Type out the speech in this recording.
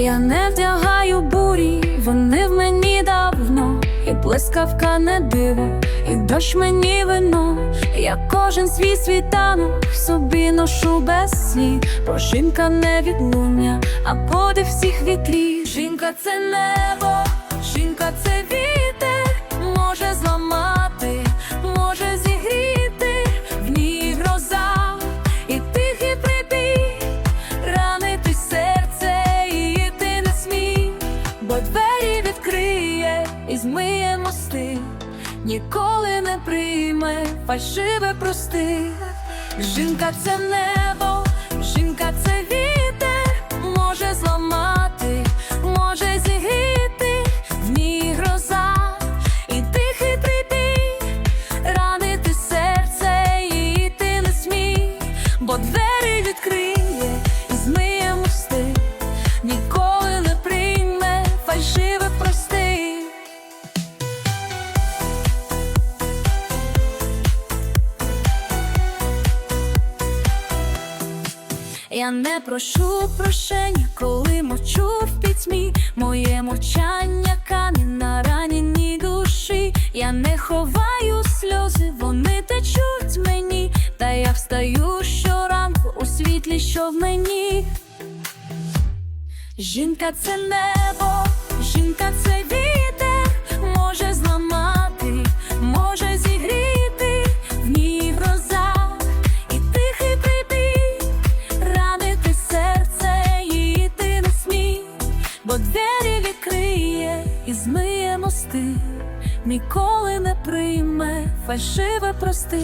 Я не вдягаю бурі, вони в мені давно, і блискавка не диво, і дощ мені вино. Я кожен свій світанок собі ношу без слів, бо жінка не відлуння, а подив всіх вітрів. Жінка це небо, і змиє мости, ніколи не прийме фальшиве прости. Жінка це небо, Я не прошу прощення, коли мовчу в пітьмі, моє мовчання камінь на раненій душі. Я не ховаю сльози, вони течуть мені, та я встаю щоранку у світлі, що в мені. Жінка це небо, жінка це вітер, і змиє мости, ніколи не прийме фальшиве прости.